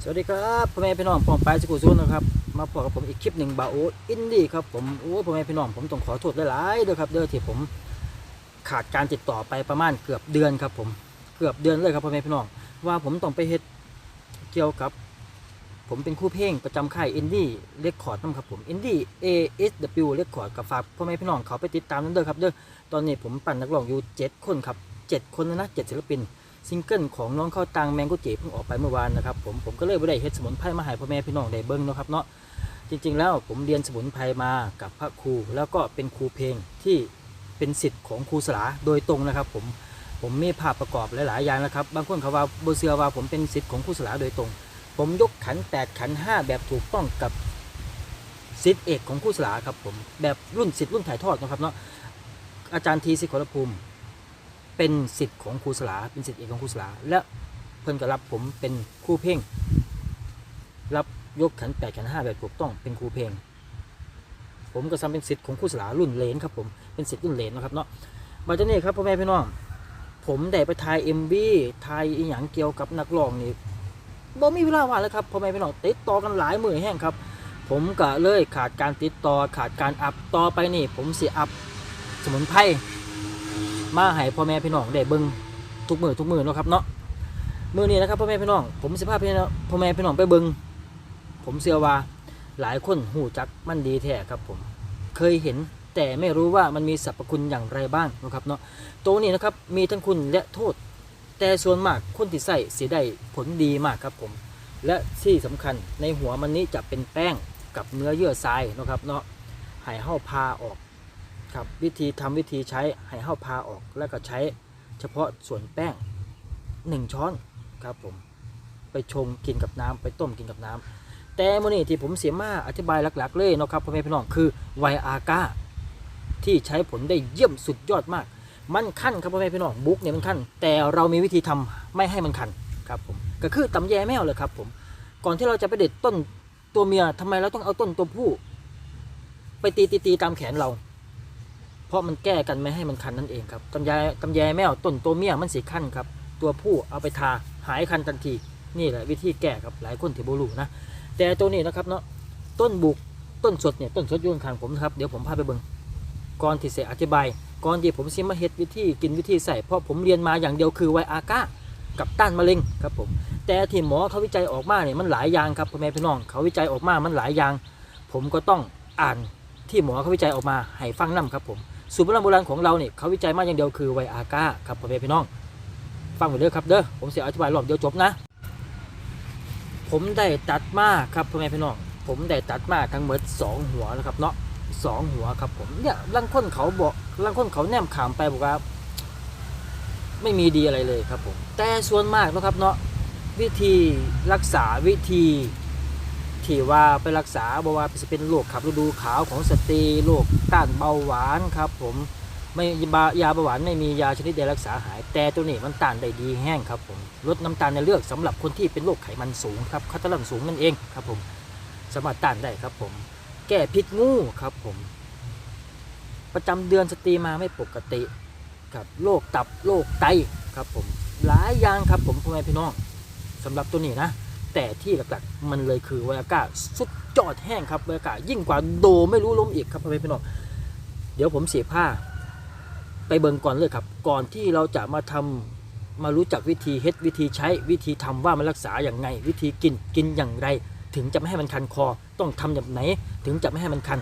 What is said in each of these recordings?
สวัสดีครับพ่อแม่พี่น้องปองปลายสกุลซุนนะครับมาพบกับผมอีกคลิปหนึ่งบาโออินดี้ครับผมโอ้พ่อแม่พี่น้องผมต้องขอโทษหลายๆด้วยครับเด้อที่ผมขาดการติดต่อไปประมาณเกือบเดือนครับผมเกือบเดือนเลยครับพ่อแม่พี่น้องว่าผมต้องไปเฮ็ดเกี่ยวกับ ผมเป็นคู่เพลงประจำค่ายอินดี้เรคคอร์ดนะครับผมอินดี้ ASW เรคคอร์ดกับฝากพ่อแม่พี่น้องเขาไปติดตามนั้นเด้อครับเด้อตอนนี้ผมปั่นนักร้องอยู่เจ็ดคนครับเจ็ดคนแล้วนะเจ็ดศิลปิน ซิงเกิลของน้องเข้าตังแมงกุจิเพิ่งออกไปเมื่อวานนะครับผมผมก็เลยไม่ได้เฮ็ดสมุนไพรมาให้พ่อแม่พี่น้องได้เบิ้งนะครับเนาะจริงๆ แล้วผมเรียนสมุนไพรมากับพระครู แล้วก็เป็นครูเพลงที่เป็นสิทธิ์ของครูสลาโดยตรงนะครับ ผมผมมีภาพประกอบหลายๆอย่างนะครับบางคนเขาว่าโบเซียว่าผมเป็นสิทธิ์ของครูสลาโดยตรง ผมยกขันแปดขันห้าแบบถูกต้องกับสิทธิ์เอกของครูสลาครับผมแบบรุ่นสิทธิ์รุ่นถ่ายทอดนะครับเนาะอาจารย์ทีสิขรภูมิ เป็นสิทธิ์ของครูสลา เป็นสิทธิ์เอกของครูสลา และเพิ่นก็รับผมเป็นครูเพลงรับยกขันแปดขันห้าแบบถูกต้องเป็นครูเพลงผมก็ซ้ำเป็นสิทธิ์ของครูสลารุ่นเลนครับผม เป็นสิทธิ์รุ่นเลนนะครับเนาะมาจากนี้ครับพ่อแม่พี่น้อง ผมได้ไปถ่ายเอ็มวีถ่ายอีหยังเกี่ยวกับนักร้องนี่บ่มีเวลาว่างเลยครับพ่อแม่พี่น้องติดต่อกันหลายมือแห้งครับ ผมก็เลยขาดการติดต่อขาดการอัพต่อไปนี่ ผมสิอัพสมุนไพร มาให้พ่อแม่พี่น้องได้เบิ่งทุกมือทุกมือเนาะครับเนาะมือนี้นะครับพ่อแม่พี่น้องผมสิพาพี่น้องพ่อแม่พี่น้องไปเบิ่งผมเชื่อว่าหลายคนหูจักมันดีแท้ครับผมเคยเห็นแต่ไม่รู้ว่ามันมีสรรพคุณอย่างไรบ้างนะครับเนาะตัวนี้นะครับมีทั้งคุณและโทษ แต่ส่วนมากคนที่ใส่สีได้ผลดีมากครับผม และที่สำคัญในหัวมันนี้จะเป็นแป้งกับเนื้อเยื่อทรายนะครับเนาะให้เห่าพาออก ครับวิธีทำวิธีใช้ให้เห่าพาออกแล้วก็ใช้เฉพาะส่วนแป้ง 1 ช้อนครับผมไปชงกินกับน้ำไปต้มกินกับน้ำแต่โมนี่ที่ผมเสียมาอธิบายหลักๆ เลยนะครับพ่อแม่พี่น้องคือไวอาก้าที่ใช้ผลได้เยี่ยมสุดยอดมาก มันขั้นครับพ่อแม่พี่น้องบุ๊กเนี่ยมันขั้นแต่เรามีวิธีทำไม่ให้มันคันครับผมก็คือตำแยแมวเลยครับผมก่อนที่เราจะไปเด็ดต้นตัวเมียทำไมเราต้องเอาต้นตัวผู้ ไปตีตีตีตามแขนเรา เพราะมันแก้กันไม่ให้มันคันนั่นเองครับตำแยตำแยแมวต้นตัวเมียมันสีคันครับ ตัวผู้เอาไปทาหายคันทันทีนี่แหละวิธีแก้ครับหลายคนที่บูรูนะแต่ตัวนี้นะครับเนาะต้นบุกต้นสดเนี่ยต้นสดยุ่ข้างผมนะครับเดี๋ยวผมพาไปเบิงก่อนที่จะอธิบายก่อนที่ผมซิมาเฮ็ดวิธีกินวิธีใส่เพราะผมเรียนมาอย่างเดียวคือไวอาก้ากับต้านมะเร็งครับผมแต่ที่หมอเขาวิจัยออกมาเนี่ยมันหลายอย่างครับพ่อแม่พี่น้องเขาวิจัยออกมามันหลายอย่าง ผมก็ต้องอ่านที่หมอเขาวิจัยออกมาให้ฟังนํครับผม สูตรโบราณโบราณของเราเนี่ยเขาวิจัยมาอย่างเดียวคือไวอาก้าครับพ่อแม่พี่น้อง ฟังไปเด้อครับเด้อผมจะอธิบายรอบเดียวจบนะ ผมได้ตัดมาครับพ่อแม่พี่น้อง ผมได้ตัดมาทั้งหมดสองหัวนะครับเนาะสองหัวครับผมเนี่ยลังคนเขาบอกลังคนเขาแนมขามไปบอกว่าไม่มีดีอะไรเลยครับผมแต่ส่วนมากนะครับเนาะวิธีรักษาวิธี ที่ว่าไปรักษาบอกว่าจะเป็นโรคขับฤดูขาวของสตรีโรคต้านเบาหวานครับ ผมไม่ยาเบาหวานไม่มียาชนิดใดรักษาหาย แต่ตัวนี้มันต้านได้ดีแห้งครับผมลดน้ำตาลในเลือดสำหรับคนที่เป็นโรคไขมันสูงครับคอเลสเตอรอลสูงนั่นเองครับผมสามารถต้านได้ครับผม แก้พิษงูครับผม ประจำเดือนสตรีมาไม่ปกติครับโรคตับโรคไตครับผมหลายอย่างครับผมพ่อแม่พี่น้องสำหรับตัวนี้นะ แต่ที่หลักๆมันเลยคือไวอาก้าสุดยอดแห้งครับไวอาก้ายิ่งกว่าโดไม่รู้ล้มอีกครับพ่อแม่พี่น้องเดี๋ยวผมเสียผ้า ไปเบิ่งก่อนเลยครับ ก่อนที่เราจะมาทำมารู้จักวิธีเฮ็ดวิธีใช้วิธีทำว่ามันรักษาอย่างไง วิธีกินกินอย่างไร ถึงจะไม่ให้มันคันคอ ต้องทำแบบไหน ถึงจะไม่ให้มันคัน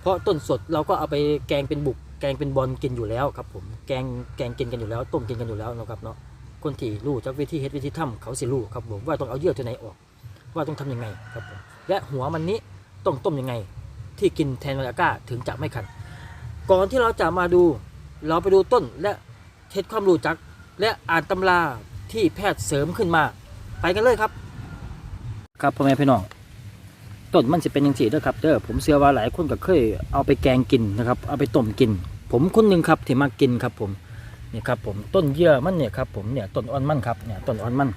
เพราะต้นสดเราก็เอาไปแกงเป็นบุก แกงเป็นบอลกินอยู่แล้วครับผมแกงแกงกินกันอยู่แล้ว ต้มกินกันอยู่แล้วนะครับเนาะ คนที่รู้จากวิธีเฮ็ดวิธีทำเขาสิรู้ครับผมว่าต้องเอาเยื่อตัวไหนออก ว่าต้องทำยังไงครับผมและหัวมันนี้ต้องต้มยังไง ที่กินแทนไวอาก้าถึงจะไม่คัน ก่อนที่เราจะมาดูเราไปดูต้นและเทศความรู้จัก และอ่านตำราที่แพทย์เสริมขึ้นมา ไปกันเลยครับ ครับพ่อแม่พี่น้องต้นมันจะเป็นยังสีเด้อครับเด้อผมเชื่อว่าหลายคนก็เคยเอาไปแกงกินนะครับ เอาไปต้มกิน ผมคนหนึ่งครับที่มากินครับผม นี่ครับผมต้นเยื่อมันเนี่ยครับผมเนี่ยต้นอ่อนมันครับเนี่ยต้นอ่อนมัน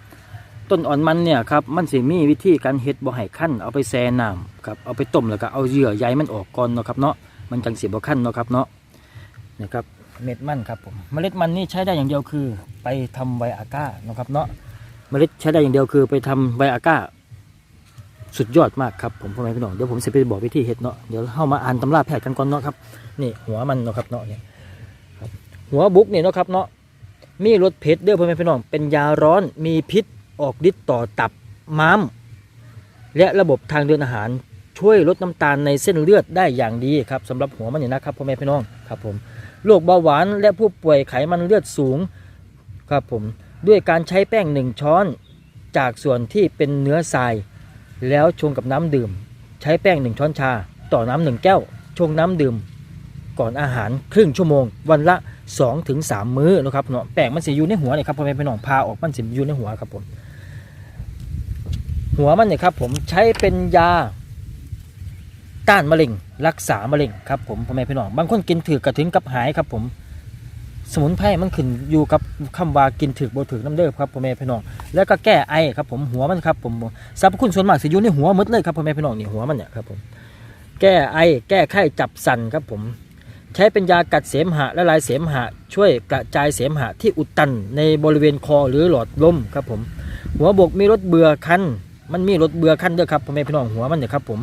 ต้นอ่อนมันเนี่ยครับมันสิมีวิธีการเฮ็ดบ่ให้ขั้นเอาไปแช่น้ำครับเอาไปต้มแล้วก็เอาเยื่อใยมันออกก่อนเนาะครับเนาะมันจังสิบ่ขั้นเนาะครับเนาะนี่ครับเม็ดมันครับผมเมล็ดมันนี่ใช้ได้อย่างเดียวคือ ไปทำไวอาก้าเนาะครับเนาะเมล็ดใช้ได้อย่างเดียวคือ ไปทำไวอาก้า สุดยอดมากครับผมพ่อแม่พี่น้องเดี๋ยวผมจะไปบอกวิธีเฮ็ดเนาะเดี๋ยวเข้ามาอ่านตำราแพทย์กันก่อนเนาะครับนี่หัวมันเนาะครับเนาะเนี่ย หัวบุกนี่เนาะครับเนาะมีรสเผ็ดเด้อพ่อแม่พี่น้องเป็นยาร้อนมีพิษออกฤทธิ์ต่อตับม้าม และระบบทางเดินอาหารช่วยลดน้ำตาลในเส้นเลือดได้อย่างดีครับสำหรับหัวมันนี่นะครับพ่อแม่พี่น้องครับผมโรคเบาหวานและผู้ป่วยไขมันเลือดสูงครับผมด้วยการใช้แป้งหนึ่งช้อนจากส่วนที่เป็นเนื้อทราย แล้วชงกับน้ำดื่ม ใช้แป้งหนึ่งช้อนชา ต่อน้ำหนึ่งแก้ว ชงน้ำดื่ม ก่อนอาหารครึ่งชั่วโมง วันละ2-3ถึง3มื้อนะครับเนาะแป้งมันสิอยู่ในหัวเนี่ยครับพ่อแม่พี่น้องพาออกมันสิอยู่ในหัวครับผมหัวมันเนี่ยครับผมใช้เป็นยาต้านมะเร็งรักษามะเร็งครับผมพ่อแม่พี่น้องบางคนกินถือกระถึงกับหายครับผมสมุนไพรมันขึ้นอยู่กับคำว่ากินถือบ่ถือน้ำเด้อครับพ่อแม่พี่น้องแล้วก็แก้ไอครับผมหัวมันครับผมสรรพคุณส่วนมากสิอยู่ในหัวมดเลยครับพ่อแม่พี่น้องนี่หัวมันเนี่ยครับผมแก้ไอแก้ไข้จับสันครับผม ใช้เป็นยากัดเสมหะและลายเสมหะ ช่วยกระจายเสมหะที่อุดตันในบริเวณคอหรือหลอดลมครับผมหัวบกมีรสเบื่อคันมันมีรสเบื่อคันด้วยครับพ่อแม่พี่น้องหัวมันเนี่ยครับผม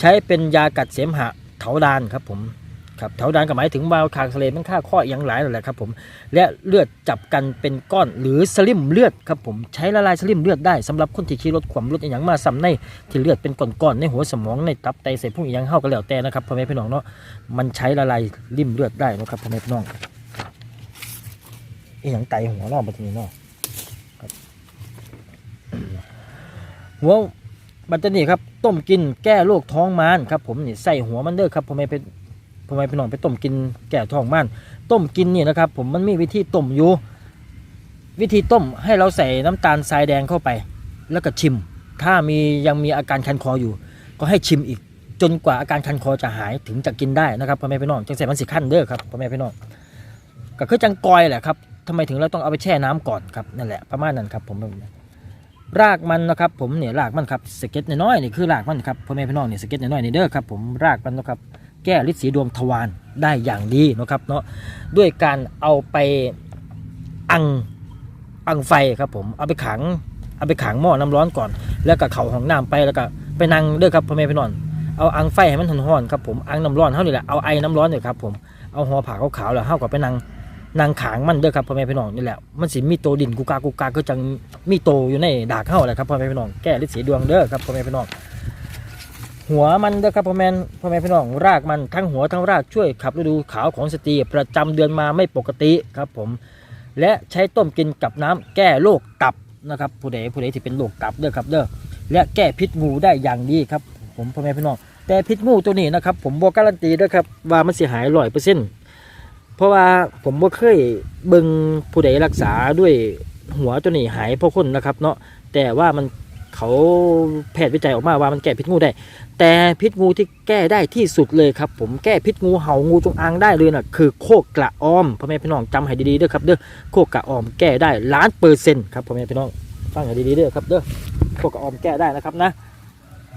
ใช้เป็นยากัดเสมหะเถาดานครับผม ครับเถาดานก็หมายถึงวาวคางทะเลมันฆ่าข้ออหยังหลายนั่นแหละครับผมและเลือดจับกันเป็นก้อนหรือสลิมเลือดครับผมใช้ละลายสลิมเลือดได้สำหรับคนที่ขี่รถขวามรถอย่างมาซ้ำในที่เลือดเป็นก้อนๆในหัวสมองในตับไตเสพพวกอย่างเข้าก็แล้วแต่นะครับพ่อแม่พี่น้องเนาะมันใช้ละลายริมเลือดได้นะครับพ่อแม่พี่น้องอีหยังไตหัวนอกบัดนี้เนาะครับหัวบัตรนี่ครับต้มกินแก้โรคท้องมานครับผมนี่ใส่หัวมันเด้อครับพ่อแม่เป็น พ่อแม่พี่น้องไปต้มกินแก้ท้องมานต้มกินนี่นะครับ ผมมันมีวิธีต้มอยู่ วิธีต้มให้เราใส่น้ำตาลทรายแดงเข้าไป แล้วก็ชิม ถ้ามียังมีอาการคันคออยู่ ก็ให้ชิมอีก จนกว่าอาการคันคอจะหายถึงจะกินได้นะครับพ่อแม่พี่น้องจังใส่มันสิขั้นเด้อครับพ่อแม่พี่น้องก็คือจังกอยแหละครับทำไมถึงเราต้องเอาไปแช่น้ำก่อนครับนั่นแหละประมาณนั้นครับผมรากมันนะครับผมเนี่ยรากมันครับสเก็ตน้อยๆนี่คือรากมันครับพ่อแม่พี่น้องเนี่ยสเก็ตน้อยๆนี่เด้อครับผมรากมันนะครับ แก้ฤทธิ์สีดวงทวารได้อย่างดีนะครับเนาะด้วยการเอาไปอังอังไฟครับผมเอาไปขังเอาไปขังหม้อน้ำร้อนก่อน แล้วก็เข่าห้องน้ำไปแล้วก็ไปนั่งเด้อครับพ่อแม่พี่น้องเอาอังไฟให้มันร้อนๆครับผมอังน้ำร้อนเท่านี่แหละเอาไอ้น้ำร้อนเนี่ยครับผมเอาห่อผ้าขาวๆแล้วเท่ากับไปนั่งนางขางมันเด้อครับพ่อแม่พี่น้องนี่แหละมันสิมีโตดินกูกากูกาก็จังมีโตอยู่ในดากเข้าแหละครับพ่อแม่พี่น้องแก้ฤทธิ์สีดวงเด้อครับพ่อแม่พี่น้อง หัวมันเด้อครับพ่อแม่พ่อแม่พี่น้องรากมันทั้งหัวทั้งรากช่วยขับฤดูขาวของสตรีประจำเดือนมาไม่ปกติครับผมและใช้ต้มกินกับน้ำแก้โรคตับนะครับผู้ใดผู้ใดที่เป็นโรคตับเด้อครับเด้อและแก้พิษงูได้อย่างดีครับผมพ่อแม่พี่น้องแต่พิษงูตัวนี้นะครับผมบอกการันตีด้อครับว่ามันเสียหายร้อยเปอร์เซ็นต์เพราะว่าผมบ่เคยเบิ่งผู้ใดรักษาด้วยหัวตัวนี้หายเพราะคนนะครับเนาะแต่ว่ามัน เขาแพทย์วิจัยออกมาว่ามันแก้พิษงูได้ แต่พิษงูที่แก้ได้ที่สุดเลยครับ ผมแก้พิษงูเห่างูจงอางได้เลยนะคือโคกกระออมพ่อแม่พี่น้องจำให้ดีๆเด้อครับเด้อโคกกระออมแก้ได้ล้านเปอร์เซ็นต์ครับพ่อแม่พี่น้องฟังให้ดีๆเด้อครับเด้อโคกกระออมแก้ได้นะครับนะ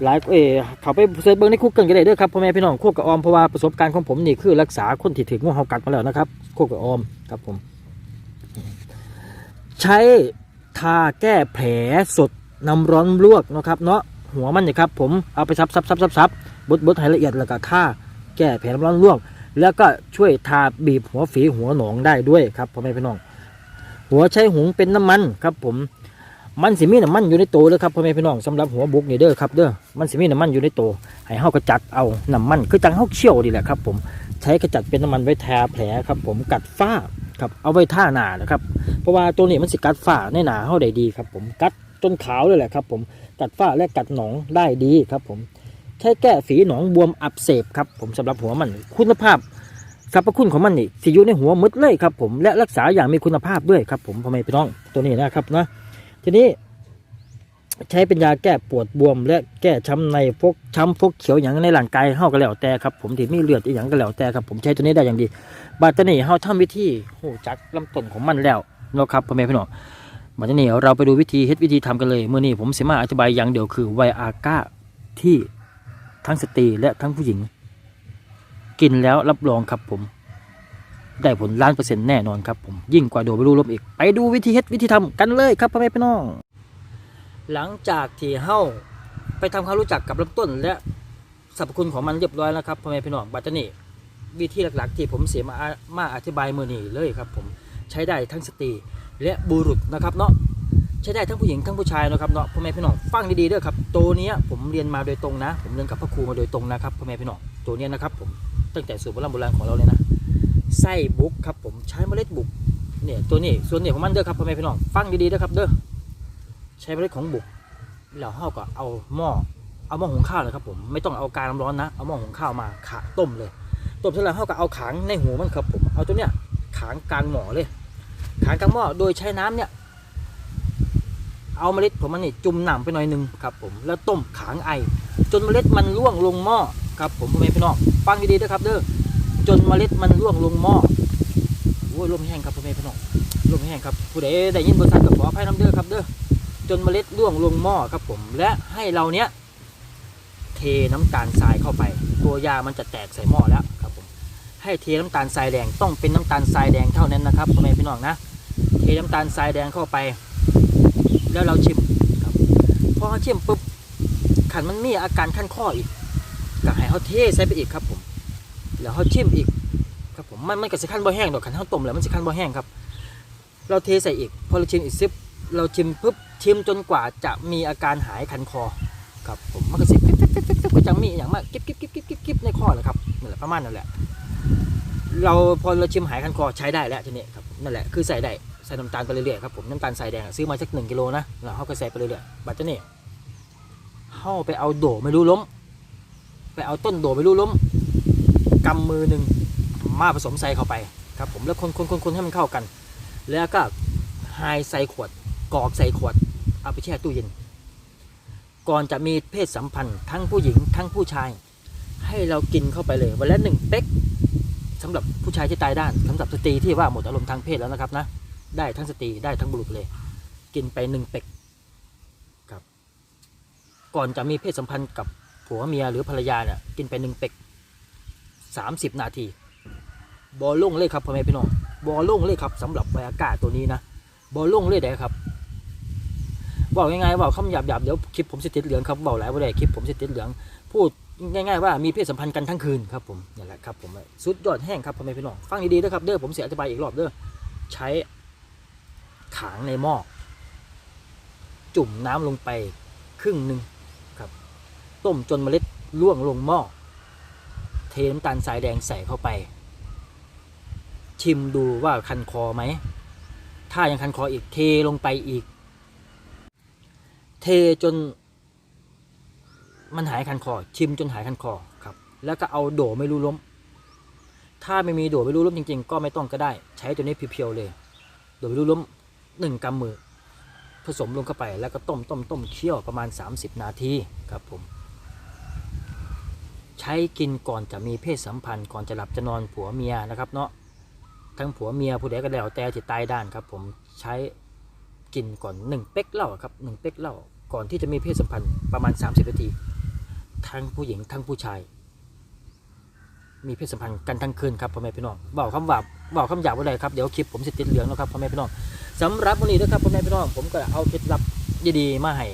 หลายเออเขาไปเซิร์ชเบิ้งในคุกเกินก็ได้เด้อครับพ่อแม่พี่น้องโคกกระออมเพราะว่าประสบการณ์ของผมนี่คือรักษาคนที่ถืองูเห่ากัดมาแล้วนะครับโคกกระออมครับผม ใช้ทาแก้แผลสด น้ำร้อนลวกนะครับเนาะหัวมันเนี่ยครับผมเอาไปซับซับซับซับซับบดบดให้ละเอียดแล้วก็ทาแก้แผลน้ำร้อนลวก แล้วก็ช่วยทาบีบหัวฝีหัวหนองได้ด้วยครับพ่อแม่พี่น้อง หัวใช้หุงเป็นน้ำมันครับผมมันสิมีน้ำมันอยู่ในโตเลยครับพ่อแม่พี่น้องสำหรับหัวบุกนี่เด้อครับเด้อมันสิมีน้ำมันอยู่ในโตให้เฮากระจัดเอาน้ำมันคือจังเฮาเชี่ยวดีแหละครับ ผมใช้กระจัดเป็นน้ำมันไว้ทาแผลครับ ผมกัดฝ้าครับเอาไว้ท่าหนานะครับเพราะว่าตัวนี้มันสิกัดฝ้าในหนาเขาได้ดีครับ ผมกัด จนขาวเลยแหละครับผมกัดฝ้าและกัดหนองได้ดีครับผมใช้แก้ฝีหนองบวมอักเสบครับผมสำหรับหัวมันคุณภาพสรรพคุณของมันนี่สิอยู่ในหัวหมดเลยครับผมและรักษาอย่างมีคุณภาพด้วยครับผมพ่อแม่พี่น้องตัวนี้นะครับนะทีนี้ใช้เป็นยาแก้ปวดบวม และแก้ช้ำในพกช้ำพกเขียวอย่างในร่างกายเฮาก็แล้วแต่ครับผมที่มีเลือดอีหยังก็แล้วแต่ครับผมใช้ตัวนี้ได้อย่างดีบาดตัวนี้เฮาทำวิธีโหจักลำต้นของมันแล้วนะครับพ่อแม่พี่น้อง บาดตัวนี้เราไปดูวิธีเฮ็ดวิธีทำกันเลยเมื่อนี้ผมสิมาอธิบายอย่างเดียวคือไวอาก้าที่ทั้งสตรีและทั้งผู้หญิง กินแล้วรับรองครับผม ได้ผลล้านเปอร์เซ็นต์แน่นอนครับผมยิ่งกว่าโดไปรู้ลมอีก ไปดูวิธีเฮ็ดวิธีทำกันเลยครับพ่อแม่พี่น้อง หลังจากที่เฮาไปทำความรู้จักกับลำต้นและสรรพคุณของมันเรียบร้อยแล้วครับพ่อแม่พี่น้องบัตรนี่วิธีหลักๆ ที่ผมเสียมามาอธิบายมือนี้เลยครับผมใช้ได้ทั้งสตรี และบุรุษนะครับเนาะใช้ได้ทั้งผู้หญิงทั้งผู้ชายนะครับเนาะพ่อแม่พี่น้องฟังดีๆด้วยครับตัวนี้ผมเรียนมาโดยตรงนะ ผมเรียนกับพระครูมาโดยตรงนะครับพ่อแม่พี่น้องตัวนี้นะครับผมตั้งแต่สูตรโบราณโบราณของเราเลยนะไส้บุกครับผมใช้เมล็ดบุกเนี่ยตัวนี้ส่วนเนี่ยของมันเด้อครับพ่อแม่พี่น้องฟังดีๆด้วยครับเด้อใช้เมล็ดของบุกแล้วเราก็เอาหม้อเอาหม้อหุงข้าวเลยครับผมไม่ต้องเอาการน้ำร้อนนะเอาหม้อหุงข้าวมาขาต้มเลยต้มเสร็จแล้วเราก็เอาขางในหูมันครับผมเอาตัวเนี้ยขางกลางหม้อเลย ขางกลางหม้อโดยใช้น้ำเนี่ย เอาเมล็ดผมมันนี่จุ่มหน้ำไปหน่อยหนึ่งครับผมแล้วต้มขางไอ จนเมล็ดมันร่วงลงหม้อครับผมพ่อแม่พี่น้องฟังดีๆนะครับเด้อจนเมล็ดมันร่วงลงหม้อโอ้ยลมแห้งครับพ่อแม่พี่น้องลมแห้งครับผู้ใดได้ยินบริษัทก็ขออภัยน้ำเด้อครับเด้อจนเมล็ดร่วงลงหม้อครับผม และให้เราเนี้ยเทน้ำตาลทรายเข้าไป ตัวยามันจะแตกใส่หม้อแล้วครับผมให้เทน้ำตาลทรายแดงต้องเป็นน้ำตาลทรายแดงเท่านั้นนะครับพ่อแม่พี่น้องนะ เทน้ำตาลทรายแดงเข้าไป แล้วเราชิมครับพอเราชิมปุ๊บขันมันมีอาการขั้นข้ออีกก็ให้เขาเทใส่ไปอีกครับผม แล้วเขาชิมอีกครับผมมันมันก็สิขั้นบ่แห้งดอกขันเขาต้มแล้วมันสิขั้นบ่แห้งครับ เราเทใส่อีกพอเราชิมอีกซิปเราชิมปุ๊บชิมจนกว่าจะมีอาการหายคันคอครับผมมันก็สิปิ๊บปิ๊บปิ๊บปิ๊บก็จะมีอย่างมากกิ๊บกิ๊บกิ๊บกิ๊บกิ๊บกิ๊บในคอแหละครับนั่นแหละประมาณนั่นแหละ เราพอเราชิมหายคันคอใช้ได้แล้วทีนี้ครับนั่นแหละคือใส่ได้ ส่น้ำตาลไปเรื่อยๆครับผมน้ำตาลทรายแดงซื้อมาสักหนึ่งกิโลนะแล้วเขาก็ใส่ไปเรื่อยๆบัดนี้เข้าไปเอาโดไม่รู้ล้ม ไปเอาต้นโดไม่รู้ล้มกำมือหนึ่งมาผสมใส่เข้าไปครับผมแล้วคนคนคนให้มันเข้ากัน แล้วก็ไฮใส่ขวดกรอกใส่ขวดเอาไปแช่ตู้เย็น ก่อนจะมีเพศสัมพันธ์ทั้งผู้หญิงทั้งผู้ชาย ให้เรากินเข้าไปเลยวันละหนึ่งเป๊กสำหรับผู้ชายที่ตายด้านสำหรับสตรีที่ว่าหมดอารมณ์ทางเพศแล้วนะครับนะ ได้ทั้งสตรีได้ทั้งบุรุษเลย กินไปหนึ่งเป๊กครับ ก่อนจะมีเพศสัมพันธ์กับผัวเมียหรือภรรยาเนี่ยกินไปหนึ่งเป๊กสามสิบนาทีบอลล่งเลยครับพ่อแม่พี่น้องบอลล่งเลยครับสำหรับไวอากาศตัวนี้นะบอลล่งเลยเด้ครับบอกง่ายๆบอกคำหยาบๆเดี๋ยวคลิปผมสิติดเหลืองครับบอกหลายว่าได้คลิปผมสิติดเหลือง พูดง่ายๆว่ามีเพศสัมพันธ์กันทั้งคืนครับผมนี่แหละครับผมสุดยอดแห้งครับพ่อแม่พี่น้องฟังดีๆนะครับเด้อผมเสียอธิบายอีกรอบเด้อใช้ ขางในหม้อจุ่มน้ำลงไปครึ่งหนึ่งครับ ต้มจนเมล็ดร่วงลงหม้อเทน้ำตาลทรายแดงใส่เข้าไป ชิมดูว่าคันคอไหม ถ้ายังคันคออีกเทลงไปอีก เทจน มันหายคันคอ ชิมจนหายคันคอครับ แล้วก็เอาโดไม่รู้ล้ม ถ้าไม่มีโดไม่รู้ล้มจริง ๆ ก็ไม่ต้องก็ได้ ใช้ตัวนี้เพียวๆเลย โดไม่รู้ล้ม หนึ่งกำมือผสมลงเข้าไปแล้วก็ต้มต้มต้มเคี่ยวประมาณ 30 นาทีครับผม ใช้กินก่อนจะมีเพศสัมพันธ์ก่อนจะหลับจะนอนผัวเมียนะครับเนาะทั้งผัวเมียผู้ใดก็แล้วแต่ที่ตายด้านครับ ผมใช้กินก่อนหนึ่งเป๊กเหล้าครับหนึ่งเป๊กเหล้าก่อนที่จะมีเพศสัมพันธ์ประมาณ 30นาทีทั้งผู้หญิงทั้งผู้ชาย มีเพศสัมพันธ์กันทั้งคืนครับพ่อแม่พี่น้องบอกคำว่าบอกคำหยาบว่าไรครับเดี๋ยวคลิปผมสิติดเหลืองแล้วครับพ่อแม่พี่น้อง สำหรับวันนี้นะครับพ่อแม่พี่น้องผมก็เอาเคล็ดลับดีๆมาให้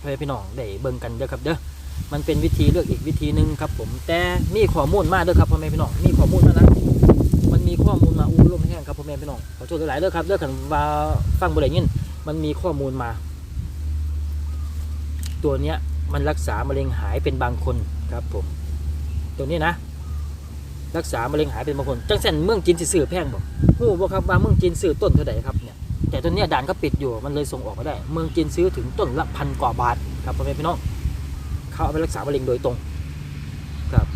พ่อแม่พี่น้องได้เบิ่งกันเด้อครับเด้อมันเป็นวิธีเลือกอีกวิธีหนึ่งครับ ผมแต่มีข้อมูลมากเด้อครับพ่อแม่พี่น้องมีข้อมูลมานะมันมีข้อมูลมาอู้ลมแห้งครับพ่อแม่พี่น้องขอโทษหลายๆเด้อครับเด้อขันว่าฟังบ่ได้ยินมันมีข้อมูลมา ตัวเนี้ยมันรักษามะเร็งหายเป็นบางคนครับผม ตัวนี้นะ รักษามะเร็งหายเป็นบางคนจังเส้นเมืองจีนสิซื้อแพงบ่ฮู้บ่ครับว่าเมืองจีนซื้อต้นเท่าไหร่ครับเนี่ย แต่ตัวเนี้ด่านก็ปิดอยู่มันเลยส่งออกไม่ได้ เมืองจีนซื้อถึงต้นละพันกว่าบาทครับพ่อแม่พี่น้องเขาเอาไปรักษามะเร็งโดยตรงครับ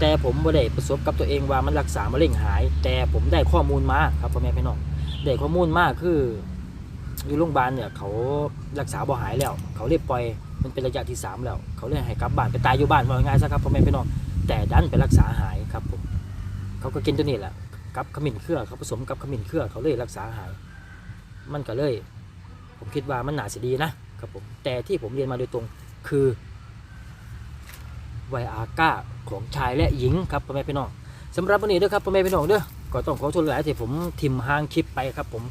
แต่ผมไม่ได้ประสบกับตัวเองว่ามันรักษามะเร็งหาย แต่ผมได้ข้อมูลมาครับพ่อแม่พี่น้องได้ข้อมูลมากคืออยู่โรงพยาบาลเนี่ยเขารักษาบ่หายแล้ว เขาเรียกปล่อยมันเป็นระยะที่สามแล้ว เขาเลยกให้กลับบ้านไปตายอยู่บ้านว่าง่ายซะครับพ่อแม่พี่น้องแต่ดันไปรักษาหายครับผมเขาก็กินตัวนี้แหละ กับขมิ้นเครือเขาผสมกับขมิ้นเครือเขาเลยรักษาหาย มันก็เลย ผมคิดว่ามันหนาสิดีนะครับผมแต่ที่ผมเรียนมาโดยตรงคือไวอาก้าของชายและหญิงครับพ่อแม่พี่น้องสำหรับวันนี้ด้อครับพ่อแม่พี่น้องเด้อก็ต้องขอโทษหลายที่ผมทิมห่างคลิปไปครับผม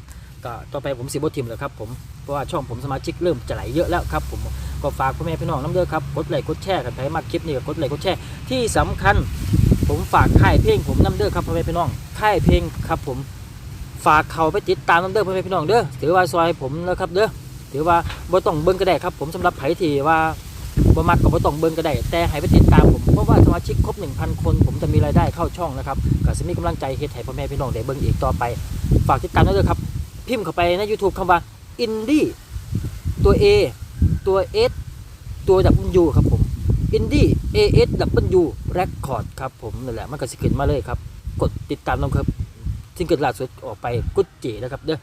ก็ต่อไปผมสิบทิมแล้วครับผมเพราะว่าช่องผมสมาชิกเริ่มจะไหลเยอะแล้วครับผมก็ฝากพ่อแม่พี่น้องน้ำเด้อครับกดไลค์กดแชร์กันไปมากคลิปนี้ก็กดไลค์กดแชร์ที่สำคัญ ผมฝากค่ายเพลงผมน้ำเด้อครับพ่อแม่พี่น้อง ค่ายเพลงครับผมฝากเขาไปติดตามน้ำเด้อพ่อแม่พี่น้องเด้อถือว่าซอยผมนะครับเด้อถือว่าบ่ต้องเบิ่งก็ได้ครับ ผมสำหรับไผที่ว่าบ่มักก็บ่ต้องเบิ่งก็ได้ แต่ให้ไปติดตามผมเพราะว่าสมาชิกครบ 1,000 คน ผมจะมีรายได้เข้าช่องนะครับก็จะมีกำลังใจเฮ็ดให้พ่อแม่พี่น้องได้เบิ่งอีกต่อไป ฝากติดตามด้วเด้อครับ พิมพ์เข้าไปใน YouTube คำว่า Indie ตัว A ตัว S ตัว W ครับผม Indie A S W Record ครับผมนั่นแหละมันก็สิขึ้นมาเลยครับ กดติดตามน้องครับซิงเกิลล่าสุดออกไปกุ๊ดเจ๋นะครับเด้อ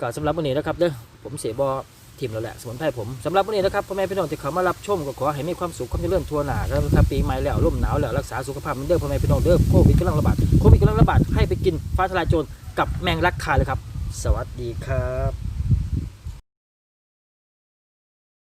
ก็สำหรับวันนี้นะครับเด้อผมเสียบอทีมเราแหละสมุนไพรผมสำหรับวันนี้นะครับพ่อแม่พี่น้องที่เขามารับชมก็ขอให้มีความสุขความเจริญทั่วหน้าแล้วนะครับปีใหม่แล้วร่มหนาวแล้วรักษาสุขภาพเหมือนเดิมพ่อแม่พี่น้องเด้อโควิดกำลังระบาดโควิดกำลังระบาดให้ไปกินฟ้าทลายโจรกับแมงลักคาเลยครับ สวัสดีครับ